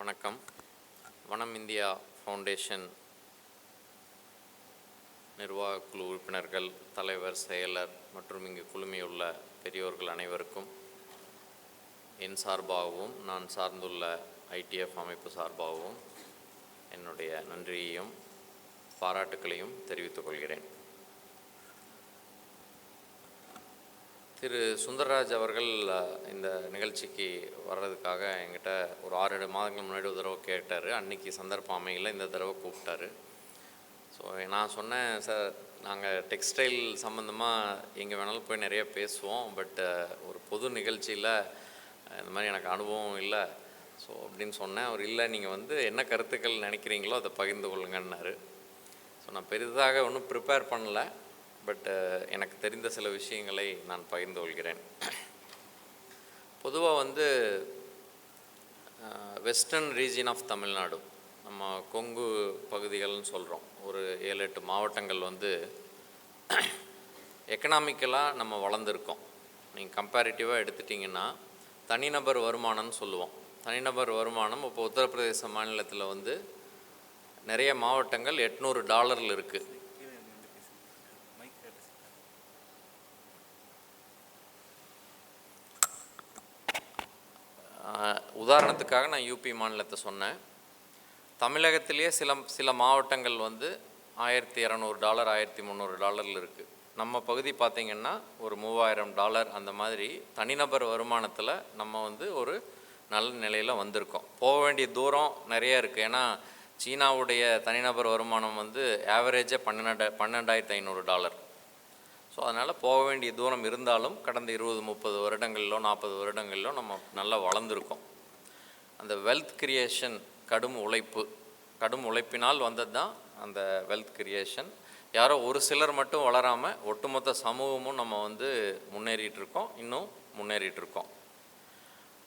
வணக்கம். வனம் India foundation நிர்வாக குழு உறுப்பினர்கள் தலைவர் செயலர் மற்றும் இங்கு குழுமியுள்ள பெரியோர்கள் அனைவருக்கும் என் சார்பாகவும் நான் சார்ந்துள்ள ஐடிஎஃப் அமைப்பு சார்பாகவும் என்னுடைய நன்றியையும் பாராட்டுக்களையும் தெரிவித்துக் கொள்கிறேன். திரு சுந்தரராஜ் அவர்கள் இந்த நிகழ்ச்சிக்கு வர்றதுக்காக என்கிட்ட ஒரு ஆறு ஏழு மாதங்கள் முன்னாடி ஒரு தடவை கேட்டார். அன்னைக்கு சந்தர்ப்பம் அமையல இந்த தடவை கூப்பிட்டாரு. ஸோ நான் சொன்னேன் சார் நாங்கள் டெக்ஸ்டைல் சம்மந்தமாக எங்கே வேணாலும் போய் நிறைய பேசுவோம். பட் ஒரு பொது நிகழ்ச்சியில் இந்த மாதிரி எனக்கு அனுபவம் இல்லை. ஸோ அப்படின்னு சொன்னேன். அவர் இல்லை நீங்கள் வந்து என்ன கருத்துக்கள் நினைக்கிறீங்களோ அதை பகிர்ந்து கொள்ளுங்கன்னாரு. ஸோ நான் பெரிதாக ஒன்றும் ப்ரிப்பேர் பண்ணலை. பட் uh, எனக்கு தெரிந்த சில விஷயங்களை நான் பகிர்ந்து கொள்கிறேன். பொதுவாக வந்து வெஸ்டர்ன் ரீஜியன் ஆஃப் தமிழ்நாடு நம்ம கொங்கு பகுதிகள்னு சொல்கிறோம் ஒரு ஏழு எட்டு மாவட்டங்கள் வந்து எக்கனாமிக்கலாக நம்ம வளர்ந்துருக்கோம். நீங்கள் கம்பேரிட்டிவாக எடுத்துட்டிங்கன்னா தனிநபர் வருமானம்னு சொல்லுவோம். தனிநபர் வருமானம் இப்போ உத்தரப்பிரதேச மாநிலத்தில் வந்து நிறைய மாவட்டங்கள் எட்நூறு டாலரில் இருக்குது அதுக்காக நான் யூபி மாநிலத்தை சொன்னேன். தமிழகத்திலேயே சில சில மாவட்டங்கள் வந்து ஆயிரத்தி இரநூறு டாலர் ஆயிரத்தி முந்நூறு டாலரில் இருக்குது நம்ம பகுதி பார்த்திங்கன்னா ஒரு மூவாயிரம் டாலர் அந்த மாதிரி தனிநபர் வருமானத்தில் நம்ம வந்து ஒரு நல்ல நிலையில் வந்திருக்கோம். போக வேண்டிய தூரம் நிறைய இருக்குது ஏன்னா சீனாவுடைய தனிநபர் வருமானம் வந்து ஆவரேஜாக பன்னெண்டு பன்னெண்டாயிரத்து ஐநூறு டாலர். ஸோ அதனால் போக வேண்டிய தூரம் இருந்தாலும் கடந்த இருபது முப்பது வருடங்களிலோ நாற்பது வருடங்களிலோ நம்ம நல்லா வளர்ந்துருக்கோம். அந்த வெல்த் கிரியேஷன் கடும் உழைப்பு கடும் உழைப்பினால் வந்தது தான் அந்த வெல்த் கிரியேஷன் யாரோ ஒரு சிலர் மட்டும் வளராமல் ஒட்டுமொத்த சமூகமும் நம்ம வந்து முன்னேறிட்டுருக்கோம் இன்னும் முன்னேறிட்டுருக்கோம்.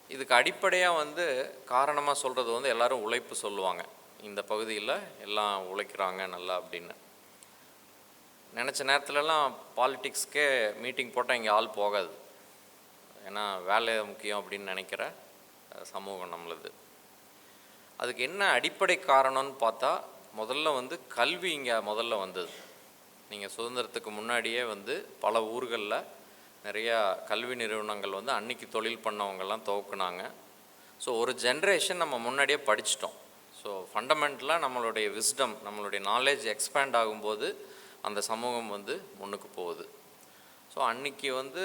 இதுக்கு அடிப்படையாக வந்து காரணமாக சொல்கிறது வந்து எல்லோரும் உழைப்பு சொல்லுவாங்க. இந்த பகுதியில் எல்லாம் உழைக்கிறாங்க நல்லா அப்படின்னு. நினச்ச நேரத்துலலாம் பாலிட்டிக்ஸ்க்கே மீட்டிங் போட்டால் இங்கே ஆள் போகாது. ஏன்னா வேலை முக்கியம் அப்படின்னு நினைக்கிறேன். சமூகம் நம்மளது. அதுக்கு என்ன அடிப்படை காரணம்னு பார்த்தா முதல்ல வந்து கல்வி இங்கே முதல்ல வந்தது. நீங்கள் சுதந்திரத்துக்கு முன்னாடியே வந்து பல ஊர்களில் நிறையா கல்வி நிறுவனங்கள் வந்து அன்னைக்கு தொழில் பண்ணவங்கெல்லாம் துவக்குனாங்க. ஸோ ஒரு ஜென்ரேஷன் நம்ம முன்னாடியே படிச்சிட்டோம். ஸோ ஃபண்டமெண்டலாக நம்மளுடைய விஸ்டம் நம்மளுடைய நாலேஜ் எக்ஸ்பேண்ட் ஆகும்போது அந்த சமூகம் வந்து முன்னுக்கு போகுது. ஸோ அன்னைக்கு வந்து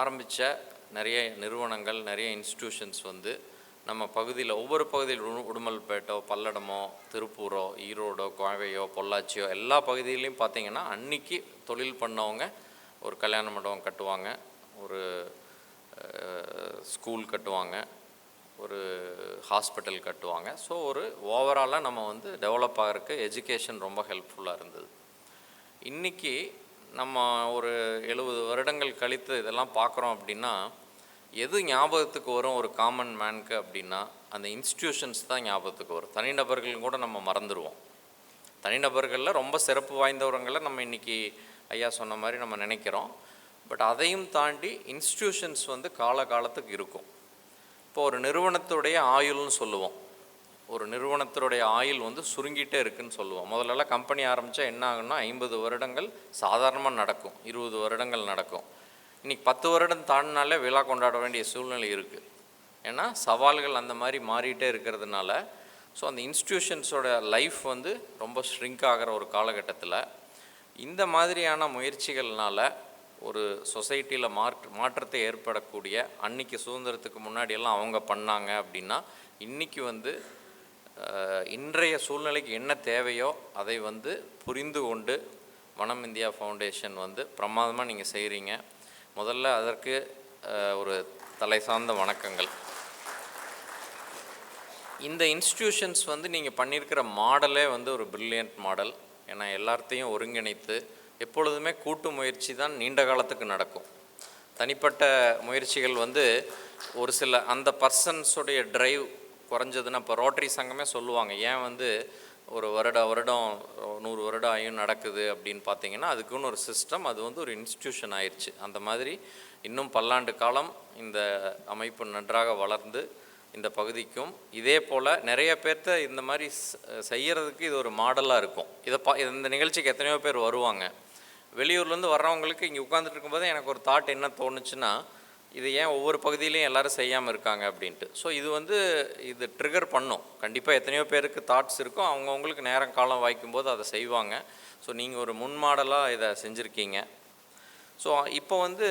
ஆரம்பித்த நிறைய நிறுவனங்கள் நிறைய இன்ஸ்டிடியூஷன்ஸ் வந்து நம்ம பகுதியில் ஒவ்வொரு பகுதியில் உடுமல்பேட்டோ பல்லடமோ திருப்பூரோ ஈரோடோ கோவையோ பொள்ளாச்சியோ எல்லா பகுதியிலையும் பார்த்தீங்கன்னா அன்னைக்கு தொழில் பண்ணவங்க ஒரு கல்யாண மண்டபம் கட்டுவாங்க ஒரு ஸ்கூல் கட்டுவாங்க ஒரு ஹாஸ்பிட்டல் கட்டுவாங்க. ஸோ ஒரு ஓவராலாக நம்ம வந்து டெவலப் ஆகிறதுக்கு எஜுகேஷன் ரொம்ப ஹெல்ப்ஃபுல்லாக இருந்தது. இன்றைக்கி நம்ம ஒரு எழுபது வருடங்கள் கழித்து இதெல்லாம் பார்க்குறோம் அப்படின்னா எது ஞாபகத்துக்கு வரும் ஒரு காமன் மேனுக்கு அப்படின்னா அந்த இன்ஸ்டிடியூஷன்ஸ் தான் ஞாபகத்துக்கு வரும். தனிநபர்கள் கூட நம்ம மறந்துடுவோம் தனிநபர்களில் ரொம்ப சிறப்பு வாய்ந்தவர்களை நம்ம இன்றைக்கி ஐயா சொன்ன மாதிரி நம்ம நினைக்கிறோம். பட் அதையும் தாண்டி இன்ஸ்டிடியூஷன்ஸ் வந்து காலகாலத்துக்கு இருக்கும். இப்போ ஒரு நிறுவனத்துடைய ஆயுள்னு சொல்லுவோம். ஒரு நிறுவனத்தினுடைய ஆயுள் வந்து சுருங்கிட்டே இருக்குன்னு சொல்லுவோம். முதல்லலாம் கம்பெனி ஆரம்பித்தா என்ன ஆகும்னா ஐம்பது வருடங்கள் சாதாரணமாக நடக்கும். இருபது வருடங்கள் நடக்கும். இன்றைக்கி பத்து வருடம் தாண்டினாலே விழா கொண்டாட வேண்டிய சூழ்நிலை இருக்குது ஏன்னா சவால்கள் அந்த மாதிரி மாறிட்டே இருக்கிறதுனால ஸோ அந்த இன்ஸ்டிடியூஷன்ஸோட லைஃப் வந்து ரொம்ப ஷ்ரிங்க் ஆகிற ஒரு காலகட்டத்தில் இந்த மாதிரியான முயற்சிகள்னால் ஒரு சொசைட்டியில் மாற்று மாற்றத்தை ஏற்படக்கூடிய அன்னைக்கு சுதந்திரத்துக்கு முன்னாடியெல்லாம் அவங்க பண்ணாங்க அப்படின்னா இன்றைக்கி வந்து இன்றைய சூழ்நிலைக்கு என்ன தேவையோ அதை வந்து புரிந்து கொண்டு வனம் இந்தியா ஃபவுண்டேஷன் வந்து பிரமாதமாக நீங்கள் செய்கிறீங்க முதல்ல அதற்கு ஒரு தலை சார்ந்த வணக்கங்கள். இந்த இன்ஸ்டிடியூஷன்ஸ் வந்து நீங்கள் பண்ணியிருக்கிற மாடலே வந்து ஒரு பிரில்லியன்ட் மாடல். ஏன்னா எல்லாத்தையும் ஒருங்கிணைத்து எப்பொழுதுமே கூட்டு முயற்சி தான் நீண்ட காலத்துக்கு நடக்கும். தனிப்பட்ட முயற்சிகள் வந்து ஒரு சில அந்த பர்சன்ஸுடைய ட்ரைவ் குறைஞ்சதுன்னா இப்போ ரோட்டரி சங்கமே சொல்லுவாங்க. ஏன் வந்து ஒரு வருட வருடம் நூறு வருடம் ஆயும் நடக்குது அப்படின்னு பார்த்தீங்கன்னா அதுக்குன்னு ஒரு சிஸ்டம் அது வந்து ஒரு இன்ஸ்டிடியூஷன் ஆயிடுச்சு அந்த மாதிரி இன்னும் பல்லாண்டு காலம் இந்த அமைப்பு நன்றாக வளர்ந்து இந்த பகுதிக்கும் இதே போல் நிறைய பேர்த்த இந்த மாதிரி செய்கிறதுக்கு இது ஒரு மாடலாக இருக்கும். இதை பா இந்த நிகழ்ச்சிக்கு எத்தனையோ பேர் வருவாங்க. வெளியூர்லேருந்து வர்றவங்களுக்கு இங்கே உட்காந்துட்டு இருக்கும்போது எனக்கு ஒரு தாட் என்ன தோணுச்சுன்னா இது ஏன் ஒவ்வொரு பகுதியிலையும் எல்லோரும் செய்யாமல் இருக்காங்க அப்படின்ட்டு. ஸோ இது வந்து இது ட்ரிகர் பண்ணும். கண்டிப்பாக எத்தனையோ பேருக்கு தாட்ஸ் இருக்கும். அவங்கவுங்களுக்கு நேரம் காலம் வாய்க்கும் போது அதை செய்வாங்க. ஸோ நீங்கள் ஒரு முன் மாடலாக இதை செஞ்சுருக்கீங்க. ஸோ இப்போ வந்து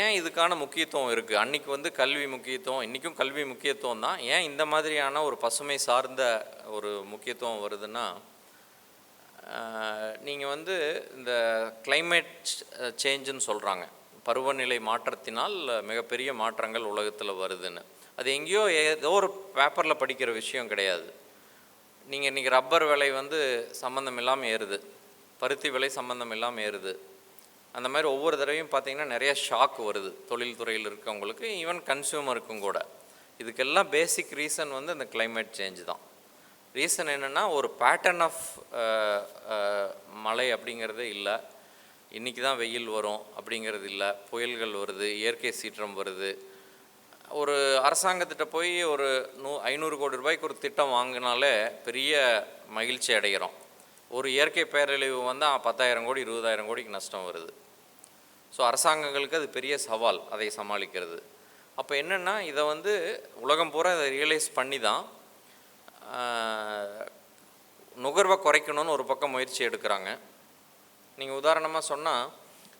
ஏன் இதுக்கான முக்கியத்துவம் இருக்குது அன்றைக்கி வந்து கல்வி முக்கியத்துவம் இன்றைக்கும் கல்வி முக்கியத்துவம் தான். ஏன் இந்த மாதிரியான ஒரு பசுமை சார்ந்த ஒரு முக்கியத்துவம் வருதுன்னா நீங்கள் வந்து இந்த கிளைமேட் சேஞ்சுன்னு சொல்கிறாங்க பருவநிலை மாற்றத்தினால் மிகப்பெரிய மாற்றங்கள் உலகத்தில் வருதுன்னு. அது எங்கேயோ ஏதோ ஒரு பேப்பரில் படிக்கிற விஷயம் கிடையாது. நீங்கள் இன்றைக்கி ரப்பர் விலை வந்து சம்மந்தம் இல்லாமல் ஏறுது. பருத்தி விலை சம்மந்தம் இல்லாமல் ஏறுது. அந்த மாதிரி ஒவ்வொரு தடவையும் பார்த்தீங்கன்னா நிறைய ஷாக் வருது. தொழில்துறையில் இருக்கவங்களுக்கு ஈவன் கன்சியூமருக்கும் கூட. இதுக்கெல்லாம் பேசிக் ரீசன் வந்து இந்த கிளைமேட் சேஞ்ச் தான். ரீசன் என்னென்னா ஒரு பேட்டர்ன் ஆஃப் மழை அப்படிங்கிறதே இல்லை. இன்றைக்கி தான் வெயில் வரும் அப்படிங்கிறது இல்லை. புயல்கள் வருது இயற்கை சீற்றம் வருது. ஒரு அரசாங்கத்திட்ட போய் ஒரு நூ ஐநூறு கோடி ரூபாய்க்கு ஒரு திட்டம் வாங்கினாலே பெரிய மகிழ்ச்சி அடைகிறோம். ஒரு இயற்கை பேரழிவு வந்தால் பத்தாயிரம் கோடி இருபதாயிரம் கோடிக்கு நஷ்டம் வருது. ஸோ அரசாங்கங்களுக்கு அது பெரிய சவால் அதை சமாளிக்கிறது. அப்போ என்னென்னா இதை வந்து உலகம் பூரா இதை ரியலைஸ் பண்ணி தான் நுகர்வை குறைக்கணும்னு ஒரு பக்கம் முயற்சி எடுக்கிறாங்க. நீங்கள் உதாரணமாக சொன்னால்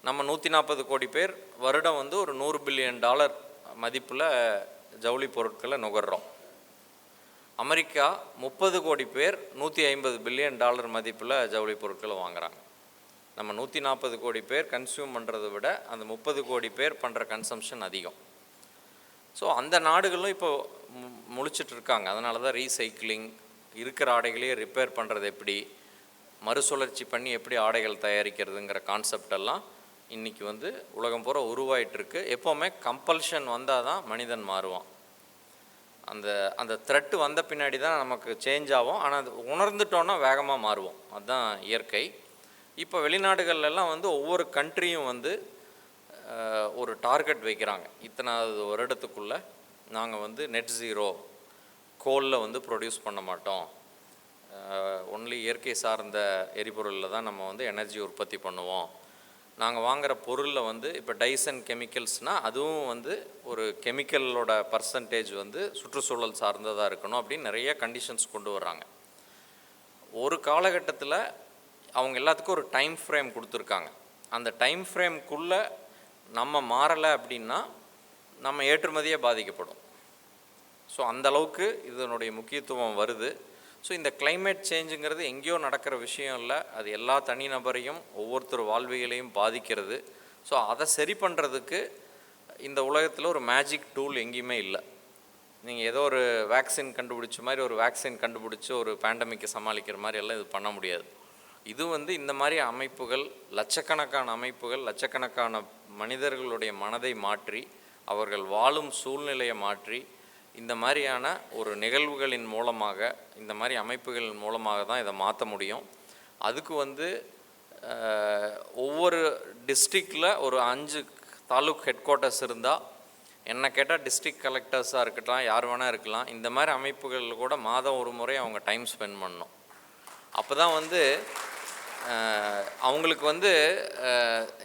நம்ம நூற்றி நாற்பது கோடி பேர் வருடம் வந்து ஒரு நூறு பில்லியன் டாலர் மதிப்பில் ஜவுளி பொருட்களை நுகர்றோம். அமெரிக்கா முப்பது கோடி பேர் நூற்றி ஐம்பது பில்லியன் டாலர் மதிப்பில் ஜவுளி பொருட்களை வாங்குறாங்க. நம்ம நூற்றி நாற்பது கோடி பேர் கன்சியூம் பண்ணுறதை விட அந்த முப்பது கோடி பேர் பண்ணுற கன்சம்ஷன் அதிகம். ஸோ அந்த நாடுகளும் இப்போ மு- முழிச்சிட்டு இருக்காங்க. அதனால தான் ரீசைக்கிளிங் இருக்கிற ஆடைகளையே ரிப்பேர் பண்ணுறது எப்படி? மறுசுழற்சி பண்ணி எப்படி ஆடைகள் தயாரிக்கிறதுங்கிற கான்செப்ட் எல்லாம் இன்றைக்கி வந்து உலகம் பூரா உருவாயிட்டுருக்கு. எப்போவுமே கம்பல்ஷன் வந்தால் தான் மனிதன் மாறுவான். அந்த அந்த த்ரெட்டு வந்த பின்னாடி தான் நமக்கு சேஞ்ச் ஆகும். ஆனால் அது உணர்ந்துட்டோன்னா வேகமாக மாறுவோம். அதுதான் இயற்கை. இப்போ வெளிநாடுகள்லாம் வந்து ஒவ்வொரு கண்ட்ரியும் வந்து ஒரு டார்கெட் வைக்கிறாங்க. இத்தனாவது வருடத்துக்குள்ளே நாங்கள் வந்து நெட் ஜீரோ கோலில் வந்து ப்ரொடியூஸ் பண்ண மாட்டோம். ஒன்லி இயற்கை சார்ந்த எரிபொருளில் தான் நம்ம வந்து எனர்ஜி உற்பத்தி பண்ணுவோம். நாங்கள் வாங்குகிற பொருளில் வந்து இப்போ டைசன் கெமிக்கல்ஸ்னால் அதுவும் வந்து ஒரு கெமிக்கலோட பர்சன்டேஜ் வந்து சுற்றுச்சூழல் சார்ந்ததாக இருக்கணும் அப்படின்னு நிறைய கண்டிஷன்ஸ் கொண்டு வர்றாங்க. ஒரு காலகட்டத்தில் அவங்க எல்லாத்துக்கும் ஒரு டைம் ஃப்ரேம் கொடுத்துருக்காங்க. அந்த டைம் ஃப்ரேம்குள்ளே நம்ம மாறலை அப்படின்னா நம்ம ஏற்றுமதியே பாதிக்கப்படும். ஸோ அந்த அளவுக்கு இதனுடைய முக்கியத்துவம் வருது. ஸோ இந்த கிளைமேட் சேஞ்சுங்கிறது எங்கேயோ நடக்கிற விஷயம் இல்லை. அது எல்லா தனிநபரையும் ஒவ்வொருத்தர் வாழ்வியலையும் பாதிக்கிறது. ஸோ அதை சரி பண்ணுறதுக்கு இந்த உலகத்தில் ஒரு மேஜிக் டூல் எங்கேயுமே இல்லை. நீங்கள் ஏதோ ஒரு வேக்சின் கண்டுபிடிச்ச மாதிரி ஒரு வேக்சின் கண்டுபிடிச்சி ஒரு பேண்டமிக்கை சமாளிக்கிற மாதிரி எல்லாம் இது பண்ண முடியாது. இது வந்து இந்த மாதிரி அமைப்புகள் லட்சக்கணக்கான அமைப்புகள் லட்சக்கணக்கான மனிதர்களுடைய மனதை மாற்றி அவர்கள் வாழும் சூழ்நிலையை மாற்றி இந்த மாதிரியான ஒரு நிகழ்வுகளின் மூலமாக இந்த மாதிரி அமைப்புகளின் மூலமாக தான் இதை மாற்ற முடியும். அதுக்கு வந்து ஒவ்வொரு டிஸ்ட்ரிக்டில் ஒரு அஞ்சு தாலுக் ஹெட் குவார்ட்டர்ஸ் இருந்தால் என்ன கேட்டால் டிஸ்ட்ரிக்ட் கலெக்டர்ஸாக இருக்கட்டும் யார் வேணால் இருக்கலாம் இந்த மாதிரி அமைப்புகளில் கூட மாதம் ஒரு முறை அவங்க டைம் ஸ்பெண்ட் பண்ணணும் அப்போ தான் வந்து அவங்களுக்கு வந்து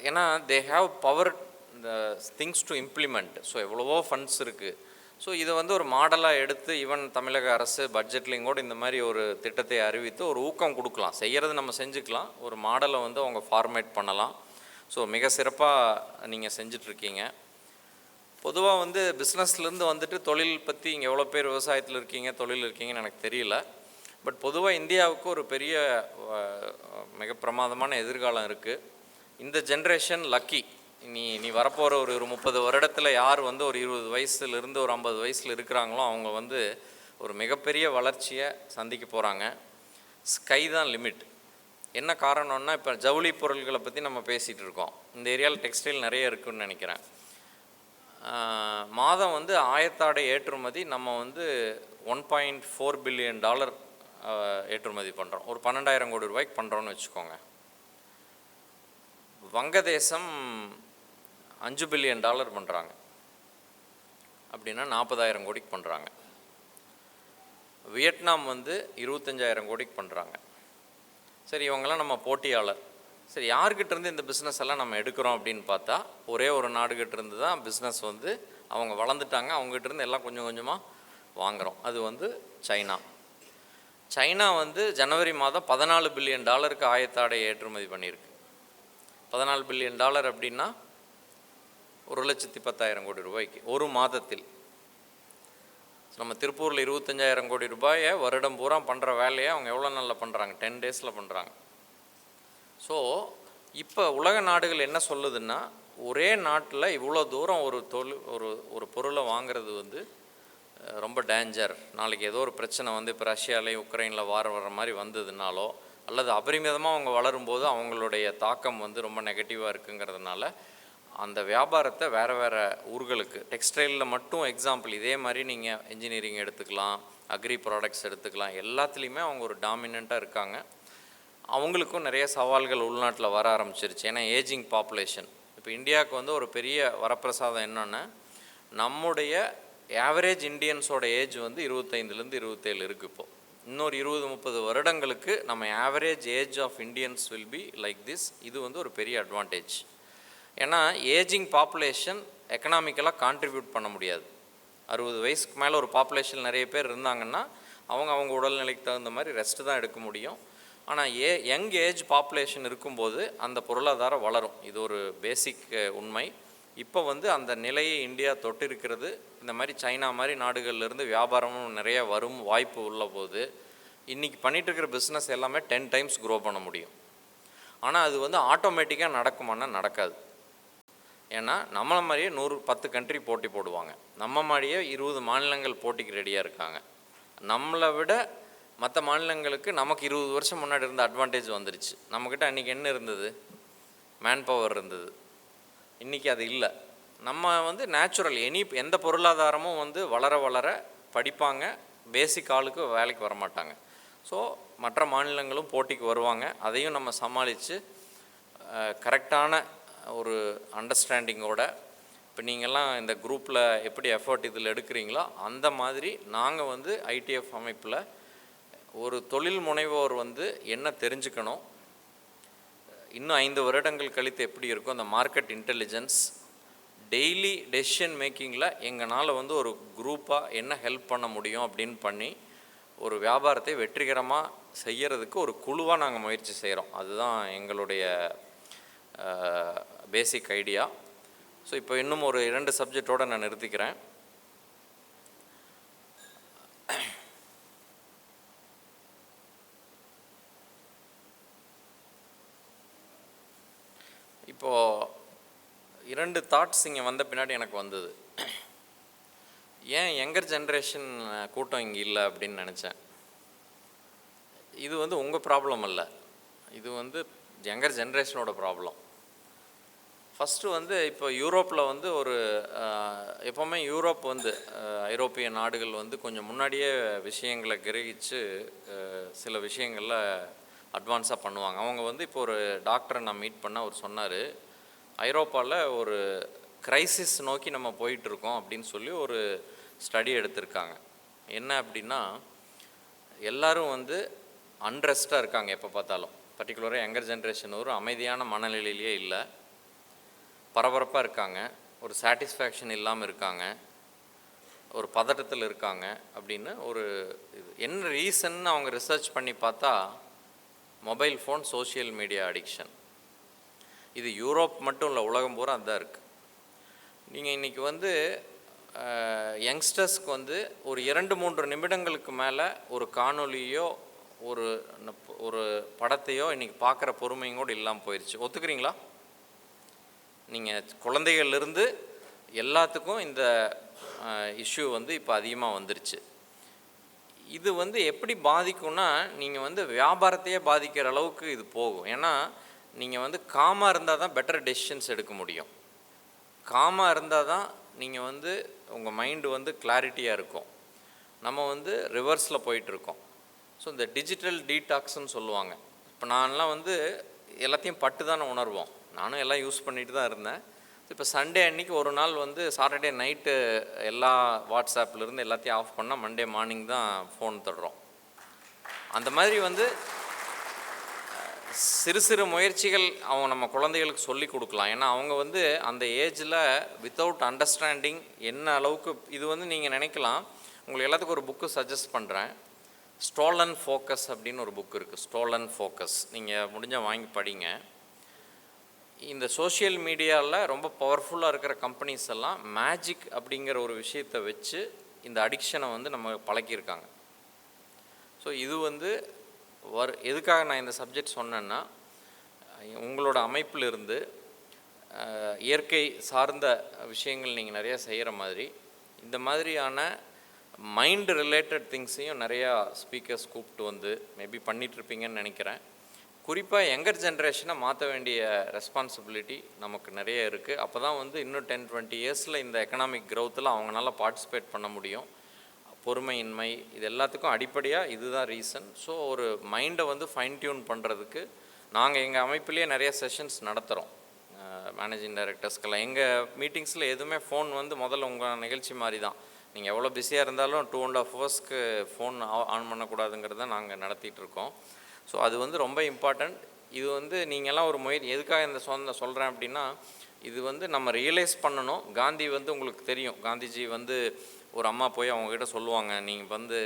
ஏன்னா தே ஹாவ் பவர் இந்த திங்ஸ் டு இம்ப்ளிமெண்ட் ஸோ எவ்வளவோ ஃபண்ட்ஸ் இருக்குது ஸோ இதை வந்து ஒரு மாடலாக எடுத்து ஈவன் தமிழக அரசு பட்ஜெட்லேயும் கூட இந்த மாதிரி ஒரு திட்டத்தை அறிவித்து ஒரு ஊக்கம் கொடுக்கலாம். செய்கிறது நம்ம செஞ்சுக்கலாம். ஒரு மாடலை வந்து அவங்க ஃபார்மேட் பண்ணலாம். ஸோ மிக சிறப்பாக நீங்கள் செஞ்சிட்ருக்கீங்க. பொதுவாக வந்து பிஸ்னஸ்லேருந்து வந்துட்டு தொழில் பற்றி இங்கே எவ்வளோ பேர் விவசாயத்தில் இருக்கீங்க தொழில் இருக்கீங்கன்னு எனக்கு தெரியல. பட் பொதுவாக இந்தியாவுக்கு ஒரு பெரிய மிக பிரமாதமான எதிர்காலம் இருக்குது இந்த ஜென்ரேஷன் லக்கி நீ நீ வரப்போகிற ஒரு ஒரு முப்பது வருடத்தில் யார் வந்து ஒரு இருபது வயசுலேருந்து ஒரு ஐம்பது வயசில் இருக்கிறாங்களோ அவங்க வந்து ஒரு மிகப்பெரிய வளர்ச்சியை சந்திக்க போகிறாங்க ஸ்கை தான் லிமிட் என்ன காரணம்னா இப்போ ஜவுளி பொருள்களை பற்றி நம்ம பேசிகிட்டு இருக்கோம். இந்த ஏரியாவில் டெக்ஸ்டைல் நிறைய இருக்குன்னு நினைக்கிறேன். மாதம் வந்து ஆயத்தாடை ஏற்றுமதி நம்ம வந்து one point four billion dollar ஏற்றுமதி பண்ணுறோம் ஒரு பன்னெண்டாயிரம் கோடி ரூபாய்க்கு பண்ணுறோன்னு வச்சுக்கோங்க. வங்கதேசம் அஞ்சு பில்லியன் டாலர் பண்ணுறாங்க அப்படின்னா நாற்பதாயிரம் கோடிக்கு பண்ணுறாங்க வியட்நாம் வந்து இருபத்தஞ்சாயிரம் கோடிக்கு பண்ணுறாங்க சரி இவங்கெல்லாம் நம்ம போட்டியாளர். சரி யார்கிட்டேருந்து இந்த பிஸ்னஸ் எல்லாம் நம்ம எடுக்கிறோம் அப்படின்னு பார்த்தா ஒரே ஒரு நாடுகிட்ட இருந்து தான் பிஸ்னஸ் வந்து அவங்க வளர்ந்துட்டாங்க. அவங்ககிட்ட இருந்து எல்லாம் கொஞ்சம் கொஞ்சமாக வாங்குகிறோம் அது வந்து சைனா. சைனா வந்து ஜனவரி மாதம் பதினாலு பில்லியன் டாலருக்கு ஆயத்தாடை ஏற்றுமதி பண்ணியிருக்கு. பதினாலு பில்லியன் டாலர் அப்படின்னா ஒரு லட்சத்தி பத்தாயிரம் கோடி ரூபாய்க்கு ஒரு மாதத்தில். நம்ம திருப்பூரில் இருபத்தஞ்சாயிரம் கோடி ரூபாயை வருடம் பூரா பண்ணுற வேலையை அவங்க எவ்வளோ நல்லா பண்ணுறாங்க டென் டேஸில் பண்ணுறாங்க ஸோ இப்போ உலக நாடுகள் என்ன சொல்லுதுன்னா ஒரே நாட்டில் இவ்வளோ தூரம் ஒரு தொழில் ஒரு ஒரு பொருளை வாங்குறது வந்து ரொம்ப டேஞ்சர் நாளைக்கு ஏதோ ஒரு பிரச்சனை வந்து இப்போ ரஷ்யாலேயும் உக்ரைனில் வார வர மாதிரி வந்ததுனாலோ அல்லது அபரிமிதமாக அவங்க வளரும்போது அவங்களுடைய தாக்கம் வந்து ரொம்ப நெகட்டிவாக இருக்குங்கிறதுனால அந்த வியாபாரத்தை வேறு வேறு ஊர்களுக்கு டெக்ஸ்டைலில் மட்டும் எக்ஸாம்பிள் இதே மாதிரி நீங்கள் இன்ஜினியரிங் எடுத்துக்கலாம் அக்ரி ப்ராடக்ட்ஸ் எடுத்துக்கலாம் எல்லாத்துலேயுமே அவங்க ஒரு டாமினண்ட்டாக இருக்காங்க. அவங்களுக்கும் நிறைய சவால்கள் உள்நாட்டில் வர ஆரம்பிச்சிருச்சு. ஏன்னா ஏஜிங் பாப்புலேஷன் இப்போ இந்தியாவுக்கு வந்து ஒரு பெரிய வரப்பிரசாதம் என்னென்னா நம்முடைய ஆவரேஜ் இந்தியன்ஸோட ஏஜ் வந்து இருபத்தைந்துலேருந்து இருபத்தேழு இருக்குது இப்போது இன்னொரு இருபது முப்பது வருடங்களுக்கு நம்ம average age of Indians will be like this இது வந்து ஒரு பெரிய அட்வான்டேஜ் ஏன்னா ஏஜிங் பாப்புலேஷன் எக்கனாமிக்கலாக கான்ட்ரிபியூட் பண்ண முடியாது. அறுபது வயசுக்கு மேலே ஒரு பாப்புலேஷன் நிறைய பேர் இருந்தாங்கன்னா அவங்க அவங்க உடல்நிலைக்கு தகுந்த மாதிரி ரெஸ்ட் தான் எடுக்க முடியும். ஆனால் ஏ யங் ஏஜ் பாப்புலேஷன் இருக்கும்போது அந்த பொருளாதாரம் வளரும். இது ஒரு பேசிக் உண்மை. இப்போ வந்து அந்த நிலையை இந்தியா தொட்டிருக்கிறது இந்த மாதிரி சைனா மாதிரி நாடுகள்லேருந்து வியாபாரமும் நிறைய வரும் வாய்ப்பு உள்ள போது இன்றைக்கி பண்ணிகிட்ருக்கிற இருக்கிற பிஸ்னஸ் எல்லாமே டென் டைம்ஸ் க்ரோ பண்ண முடியும். ஆனால் அது வந்து ஆட்டோமேட்டிக்காக நடக்குமானால் நடக்காது. ஏன்னா நம்மளை மாதிரியே நூறு பத்து கண்ட்ரி போட்டி போடுவாங்க. நம்ம மாதிரியே இருபது மாநிலங்கள் போட்டிக்கு ரெடியாக இருக்காங்க. நம்மளை விட மற்ற மாநிலங்களுக்கு நமக்கு இருபது வருஷம் முன்னாடி இருந்த அட்வான்டேஜ் வந்துருச்சு. நம்மக்கிட்ட அன்றைக்கி என்ன இருந்தது? மேன் பவர் இருந்தது. இன்றைக்கி அது இல்லை. நம்ம வந்து நேச்சுரல் எனி எந்த பொருளாதாரமும் வந்து வளர வளர படிப்பாங்க. பேசிக் ஆளுக்கு வேலைக்கு வர மாட்டாங்க ஸோ மற்ற மாநிலங்களும் போட்டிக்கு வருவாங்க. அதையும் நம்ம சமாளித்து கரெக்டான அண்டர்ஸ்டாண்டிங்கோட இப்போ நீங்கள்லாம் இந்த குரூப்பில் எப்படி எஃபர்ட் இதில் எடுக்கிறீங்களோ அந்த மாதிரி நாங்கள் வந்து ஐடிஎஃப் அமைப்பில் ஒரு தொழில் முனைவோர் வந்து என்ன தெரிஞ்சுக்கணும் இன்னும் ஐந்து வருடங்கள் கழித்து எப்படி இருக்கும் அந்த மார்க்கெட் இன்டெலிஜென்ஸ் டெய்லி டெசிஷன் மேக்கிங்கில் எங்களால் வந்து ஒரு குரூப்பாக என்ன ஹெல்ப் பண்ண முடியும் அப்படின்னு பண்ணி ஒரு வியாபாரத்தை வெற்றிகரமாக செய்கிறதுக்கு ஒரு குழுவாக நாங்கள் முயற்சி செய்கிறோம் அதுதான் எங்களுடைய பேசிக் ஐடியா ஸோ இப்போ இன்னும் ஒரு இரண்டு சப்ஜெக்டோடு நான் நிறுத்திக்கிறேன். இப்போது இரண்டு தாட்ஸ் இங்கே வந்த பின்னாடி எனக்கு வந்தது. ஏன் யங்கர் ஜென்ரேஷன் கூட்டம் இங்கே இல்லை அப்படின்னு நினச்சேன். இது வந்து உங்கள் ப்ராப்ளம் அல்ல. இது வந்து யங்கர் ஜென்ரேஷனோட ப்ராப்ளம் ஃபஸ்ட்டு வந்து இப்போ யூரோப்பில் வந்து ஒரு எப்போவுமே யூரோப் வந்து ஐரோப்பிய நாடுகள் வந்து கொஞ்சம் முன்னாடியே விஷயங்களை கிரகிச்சு சில விஷயங்களில் அட்வான்ஸாக பண்ணுவாங்க. அவங்க வந்து இப்போ ஒரு டாக்டரை நான் மீட் பண்ண அவர் சொன்னார் ஐரோப்பாவில் ஒரு கிரைசிஸ் நோக்கி நம்ம போயிட்டுருக்கோம் அப்படின்னு சொல்லி ஒரு ஸ்டடி எடுத்திருக்காங்க. என்ன அப்படின்னா எல்லாரும் வந்து அன்ரெஸ்ட்டாக இருக்காங்க எப்போ பார்த்தாலும். பர்டிகுலராக யங்கர் ஜென்ரேஷன் ஒரு அமைதியான மனநிலையிலேயே இல்லை. பரபரப்பாக இருக்காங்க. ஒரு சாட்டிஸ்ஃபேக்ஷன் இல்லாமல் இருக்காங்க. ஒரு பதட்டத்தில் இருக்காங்க அப்படின்னு ஒரு இது. என்ன ரீசன்னு அவங்க ரிசர்ச் பண்ணி பார்த்தா mobile phone social media addiction இது யூரோப் மட்டும் இல்லை உலகம் பூரா அதுதான் இருக்குது நீங்கள் இன்றைக்கி வந்து யங்ஸ்டர்ஸ்க்கு வந்து ஒரு இரண்டு மூன்று நிமிடங்களுக்கு மேலே ஒரு காணொலியோ ஒரு ஒரு படத்தையோ இன்றைக்கி பார்க்குற பொறுமையும் கூட இல்லாமல் போயிடுச்சு ஒத்துக்கிறீங்களா? நீங்கள் குழந்தைகள்லேருந்து எல்லாத்துக்கும் இந்த இஷ்யூ வந்து இப்போ அதிகமாக வந்துருச்சு. இது வந்து எப்படி பாதிக்கும்னா நீங்கள் வந்து வியாபாரத்தையே பாதிக்கிற அளவுக்கு இது போகும். ஏன்னா நீங்கள் வந்து காமாக இருந்தால் தான் பெட்டர் டெசிஷன்ஸ் எடுக்க முடியும். காமாக இருந்தால் தான் நீங்கள் வந்து உங்கள் மைண்டு வந்து கிளாரிட்டியாக இருக்கும். நம்ம வந்து ரிவர்ஸில் போயிட்டுருக்கோம் ஸோ இந்த டிஜிட்டல் டீடாக்ஸ்ன்னு சொல்லுவாங்க. இப்போ நான்லாம் வந்து எல்லாத்தையும் பட்டு தானே உணர்வோம். நானும் எல்லாம் யூஸ் பண்ணிட்டு தான் இருந்தேன். இப்போ சண்டே அன்னைக்கு ஒரு நாள் வந்து சாட்டர்டே நைட்டு எல்லா வாட்ஸ்அப்லேருந்து எல்லாத்தையும் ஆஃப் பண்ணால் மண்டே மார்னிங் தான் ஃபோன் தடுறோம். அந்த மாதிரி வந்து சிறு சிறு முயற்சிகள் அவங்க நம்ம குழந்தைகளுக்கு சொல்லி கொடுக்கலாம். ஏன்னா அவங்க வந்து அந்த ஏஜில் வித்தவுட் அண்டர்ஸ்டாண்டிங் என்ன அளவுக்கு இது வந்து நீங்கள் நினைக்கலாம். உங்களுக்கு எல்லாத்துக்கும் ஒரு புக்கு சஜஸ்ட் பண்ணுறேன் ஸ்டோலன் ஃபோக்கஸ் அப்படின்னு ஒரு புக் இருக்குது ஸ்டோலன் ஃபோக்கஸ் நீங்கள் முடிஞ்சால் வாங்கி படிங்க. இந்த சோஷியல் மீடியாவில் ரொம்ப பவர்ஃபுல்லாக இருக்கிற கம்பெனிஸ் எல்லாம் மேஜிக் அப்படிங்கிற ஒரு விஷயத்தை வச்சு இந்த அடிக்ஷனை வந்து நம்ம பழக்கியிருக்காங்க. ஸோ இது வந்து வர் எதுக்காக நான் இந்த சப்ஜெக்ட் சொன்னேன்னா உங்களோட அமைப்பில் இருந்து இயற்கை சார்ந்த விஷயங்கள் நீங்கள் நிறையா செய்கிற மாதிரி இந்த மாதிரியான மைண்ட் ரிலேட்டட் திங்ஸையும் நிறையா ஸ்பீக்கர்ஸ் கூப்பிட்டு வந்து மேபி பண்ணிகிட்ருப்பீங்கன்னு நினைக்கிறேன். குறிப்பாக யங்கர் ஜென்ரேஷனை மாற்ற வேண்டிய ரெஸ்பான்சிபிலிட்டி நமக்கு நிறைய இருக்குது அப்போ தான் வந்து இன்னும் டென் டுவெண்ட்டி இயர்ஸில் இந்த எக்கனாமிக் க்ரௌத்தில் அவங்களால பார்ட்டிசிபேட் பண்ண முடியும். பொறுமையின்மை இது எல்லாத்துக்கும் அடிப்படையாக இதுதான் ரீசன் ஸோ ஒரு மைண்டை வந்து ஃபைன் டியூன் பண்ணுறதுக்கு நாங்கள் எங்கள் அமைப்பிலேயே நிறைய செஷன்ஸ் நடத்துகிறோம் மேனேஜிங் டைரக்டர்ஸ்க்கெல்லாம் எங்கள் மீட்டிங்ஸில் எதுவுமே ஃபோன் வந்து முதல்ல உங்கள் நிகழ்ச்சி மாதிரி தான் நீங்கள் எவ்வளோ பிஸியாக இருந்தாலும் டூ அண்ட் ஆஃப் ஹவர்ஸ்க்கு ஃபோன் ஆன் பண்ணக்கூடாதுங்கிறத நாங்கள் நடத்திட்டு இருக்கோம். ஸோ அது வந்து ரொம்ப இம்பார்ட்டண்ட் இது வந்து நீங்கள்லாம் ஒரு முயற்சி எதுக்காக இந்த சொந்த சொல்கிறேன் அப்படின்னா இது வந்து நம்ம ரியலைஸ் பண்ணணும். காந்தி வந்து உங்களுக்கு தெரியும். காந்திஜி வந்து ஒரு அம்மா போய் அவங்கக்கிட்ட சொல்லுவாங்க நீங்கள் வந்து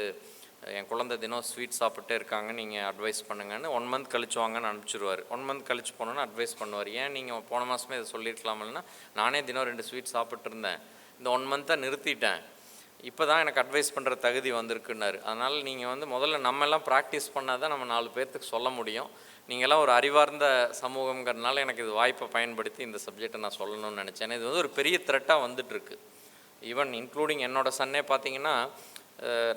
என் குழந்தை தினம் ஸ்வீட் சாப்பிட்டே இருக்காங்க. நீங்கள் அட்வைஸ் பண்ணுங்கன்னு. ஒன் மந்த் கழிச்சு வாங்கன்னு அனுப்பிச்சிருவார். ஒன் மந்த் கழிச்சு போனோன்னு அட்வைஸ் பண்ணுவார். ஏன் நீங்கள் போன மாதமே இதை சொல்லியிருக்கலாமல்னா நானே தினம் ரெண்டு ஸ்வீட் சாப்பிட்ருந்தேன் இந்த ஒன் மந்த்தை நிறுத்திட்டேன். இப்போ தான் எனக்கு அட்வைஸ் பண்ணுற தகுதி வந்திருக்குன்னாரு. அதனால் நீங்கள் வந்து முதல்ல நம்ம எல்லாம் ப்ராக்டிஸ் பண்ணால் தான் நம்ம நாலு பேர்த்துக்கு சொல்ல முடியும். நீங்கள்லாம் ஒரு அறிவார்ந்த சமூகங்கிறதுனால எனக்கு இது வாய்ப்பை பயன்படுத்தி இந்த சப்ஜெக்டை நான் சொல்லணும்னு நினச்சேன். இது வந்து ஒரு பெரிய த்ரெட்டாக வந்துட்டுருக்கு. ஈவன் இன்க்ளூடிங் என்னோட சன்னே பார்த்தீங்கன்னா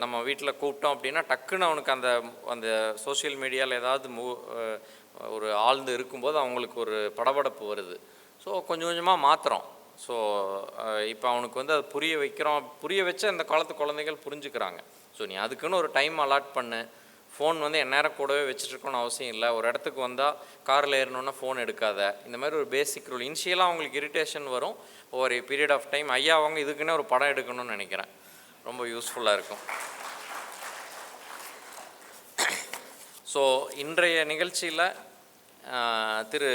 நம்ம வீட்டில் கூப்பிட்டோம் அப்படின்னா டக்குன்னு அவனுக்கு அந்த அந்த சோஷியல் மீடியாவில் ஏதாவது மூ ஒரு ஆழ்ந்து இருக்கும்போது அவங்களுக்கு ஒரு படபடப்பு வருது. ஸோ கொஞ்சம் கொஞ்சமாக மாற்றுறோம் ஸோ இப்போ அவனுக்கு வந்து அது புரிய வைக்கிறோம். புரிய வச்சு அந்த காலத்து குழந்தைகள் புரிஞ்சுக்கிறாங்க. ஸோ நீ அதுக்குன்னு ஒரு டைம் அலாட் பண்ணு. ஃபோன் வந்து எந்நேரம் கூடவே வச்சுட்டு இருக்கணும்னு அவசியம் இல்லை. ஒரு இடத்துக்கு வந்தால் காரில் ஏறணுன்னா ஃபோன் எடுக்காத. இந்த மாதிரி ஒரு பேசிக் ரூல் இனிஷியலாக அவங்களுக்கு இரிட்டேஷன் வரும். ஒரு பீரியட் ஆஃப் டைம் ஐயா அவங்க இதுக்குன்னே ஒரு படம் எடுக்கணும்னு நினைக்கிறேன். ரொம்ப யூஸ்ஃபுல்லாக இருக்கும். ஸோ இன்றைய நிகழ்ச்சியில் திரு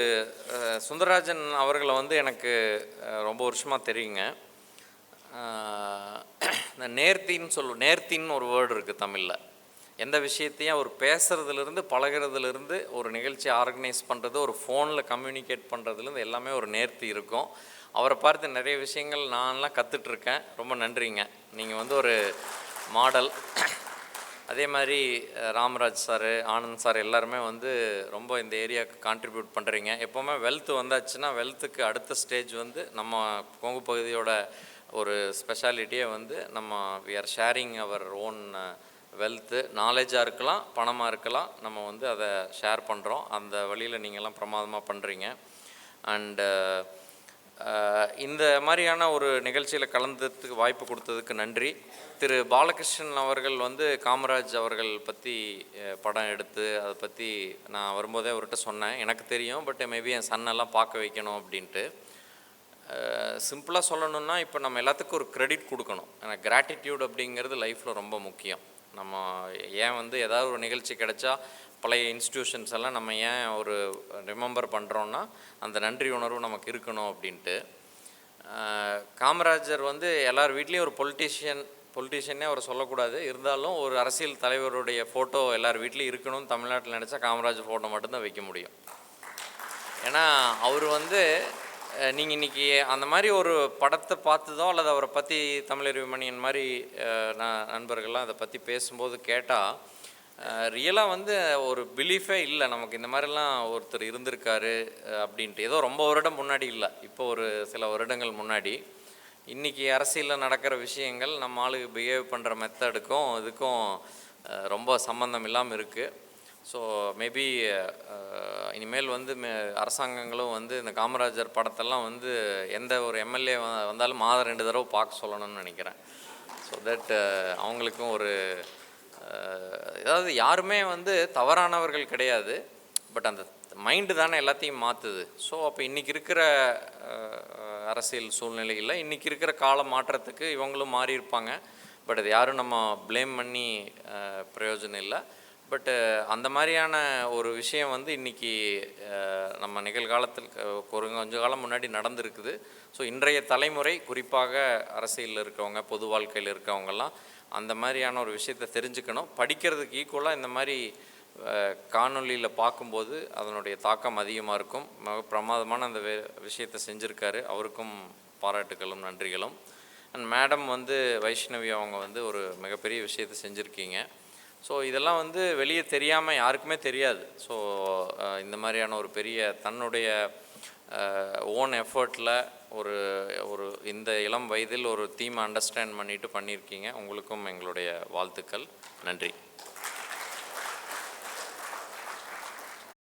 சுந்தரராஜன் அவர்களை வந்து எனக்கு ரொம்ப வருஷமாக தெரியுங்க. இந்த நேர்த்தின்னு சொல்லுவோம் நேர்த்தின்னு ஒரு வேர்டு இருக்குது தமிழில். எந்த விஷயத்தையும் அவர் பேசுகிறதுலேருந்து பழகுறதுலேருந்து ஒரு நிகழ்ச்சி ஆர்கனைஸ் பண்ணுறது ஒரு ஃபோனில் கம்யூனிகேட் பண்ணுறதுலேருந்து எல்லாமே ஒரு நேர்த்தி இருக்கும். அவரை பார்த்து நிறைய விஷயங்கள் நான்லாம் கற்றுட்ருக்கேன் ரொம்ப நன்றிங்க. நீங்கள் வந்து ஒரு மாடல் அதே மாதிரி ராமராஜ் சார் ஆனந்த் சார் எல்லாருமே வந்து ரொம்ப இந்த ஏரியாவுக்கு கான்ட்ரிபியூட் பண்ணுறீங்க எப்போவுமே வெல்த் வந்தாச்சுன்னா வெல்த்துக்கு அடுத்த ஸ்டேஜ் வந்து நம்ம கொங்கு பகுதியோட ஒரு ஸ்பெஷாலிட்டியே வந்து நம்ம we are sharing our own wealth நாலேஜாக இருக்கலாம் பணமாக இருக்கலாம் நம்ம வந்து அதை ஷேர் பண்ணுறோம் அந்த வழியில் நீங்கள்லாம் பிரமாதமாக பண்ணுறீங்க அண்டு இந்த மாதிரியான ஒரு நிகழ்ச்சியில் கலந்ததுக்கு வாய்ப்பு கொடுத்ததுக்கு நன்றி. திரு பாலகிருஷ்ணன் அவர்கள் வந்து காமராஜ் அவர்கள் பற்றி படம் எடுத்து அதை பற்றி நான் வரும்போதே அவர்கிட்ட சொன்னேன். எனக்கு தெரியும் பட் மேபி என் சன்னெல்லாம் பார்க்க வைக்கணும் அப்படின்ட்டு. சிம்பிளாக சொல்லணும்னா இப்போ நம்ம எல்லாத்துக்கும் ஒரு க்ரெடிட் கொடுக்கணும். ஏன்னா கிராட்டிடியூட் அப்படிங்கிறது லைஃப்பில் ரொம்ப முக்கியம். நம்ம ஏன் வந்து ஏதாவது ஒரு நிகழ்ச்சி கிடைச்சா பழைய இன்ஸ்டியூஷன்ஸ் எல்லாம் நம்ம ஏன் ஒரு ரிமெம்பர் பண்ணுறோன்னா அந்த நன்றி உணர்வு நமக்கு இருக்கணும் அப்படின்ட்டு. காமராஜர் வந்து எல்லார் வீட்லேயும் ஒரு பொலிட்டிஷியன் பொலிட்டிஷியனே அவர் சொல்லக்கூடாது. இருந்தாலும் ஒரு அரசியல் தலைவருடைய ஃபோட்டோ எல்லார் வீட்லேயும் இருக்கணும்னு தமிழ்நாட்டில் நினச்சா காமராஜர் ஃபோட்டோ மட்டும்தான் வைக்க முடியும். ஏன்னா அவர் வந்து நீங்கள் இன்னைக்கு அந்த மாதிரி ஒரு படத்தை பார்த்ததோ அல்லது அவரை பற்றி தமிழறிவு மணியன் மாதிரி நான் நண்பர்கள்லாம் அதை பற்றி பேசும்போது கேட்டால் ரியலாக வந்து ஒரு பிலீஃபே இல்லை. நமக்கு இந்த மாதிரிலாம் ஒருத்தர் இருந்திருக்காரு அப்படின்ட்டு. ஏதோ ரொம்ப வருடம் முன்னாடி இல்லை. இப்போ ஒரு சில வருடங்கள் முன்னாடி. இன்றைக்கி அரசியலில் நடக்கிற விஷயங்கள் நம்ம ஆளுக்கு பிஹேவ் பண்ணுற மெத்தடுக்கும் இதுக்கும் ரொம்ப சம்மந்தம் இல்லாமல் இருக்குது ஸோ மேபி இனிமேல் வந்து மே அரசாங்கங்களும் வந்து இந்த காமராஜர் படத்தெல்லாம் வந்து எந்த ஒரு எம்எல்ஏ வந்தாலும் மாதம் ரெண்டு தடவை பார்க்க சொல்லணும்னு நினைக்கிறேன். ஸோ தட் அவங்களுக்கும் ஒரு அதாவது யாருமே வந்து தவறானவர்கள் கிடையாது. பட் அந்த மைண்டு தானே எல்லாத்தையும் மாற்றுது ஸோ அப்போ இன்றைக்கி இருக்கிற அரசியல் சூழ்நிலையில் இன்றைக்கி இருக்கிற கால மாற்றத்துக்கு இவங்களும் மாறி இருப்பாங்க பட் அது யாரும் நம்ம ப்ளேம் பண்ணி பிரயோஜனம் இல்லை. பட்டு uh, அந்த மாதிரியான ஒரு விஷயம் வந்து இன்றைக்கி uh, நம்ம நிகழ்காலத்தில் uh, ஒரு கொஞ்ச காலம் முன்னாடி நடந்திருக்குது. ஸோ இன்றைய தலைமுறை குறிப்பாக அரசியலில் இருக்கவங்க பொது வாழ்க்கையில் இருக்கவங்கெல்லாம் அந்த மாதிரியான ஒரு விஷயத்தை தெரிஞ்சுக்கணும். படிக்கிறதுக்கு ஈக்குவலாக இந்த மாதிரி காணொளியில் பார்க்கும்போது அதனுடைய தாக்கம் அதிகமாக இருக்கும். மிக பிரமாதமான அந்த விஷயத்தை செஞ்சுருக்காரு. அவருக்கும் பாராட்டுகளும் நன்றிகளும். அண்ட் மேடம் வந்து வைஷ்ணவி அவங்க வந்து ஒரு மிகப்பெரிய விஷயத்தை செஞ்சுருக்கீங்க. ஸோ இதெல்லாம் வந்து வெளியே தெரியாமல் யாருக்குமே தெரியாது. ஸோ இந்த மாதிரியான ஒரு பெரிய தன்னுடைய ஓன் எஃபர்ட்டில் ஒரு ஒரு இந்த இளம் வயதில் ஒரு தீமை அண்டர்ஸ்டாண்ட் பண்ணிட்டு பண்ணியிருக்கீங்க. உங்களுக்கும் எங்களுடைய வாழ்த்துக்கள். நன்றி.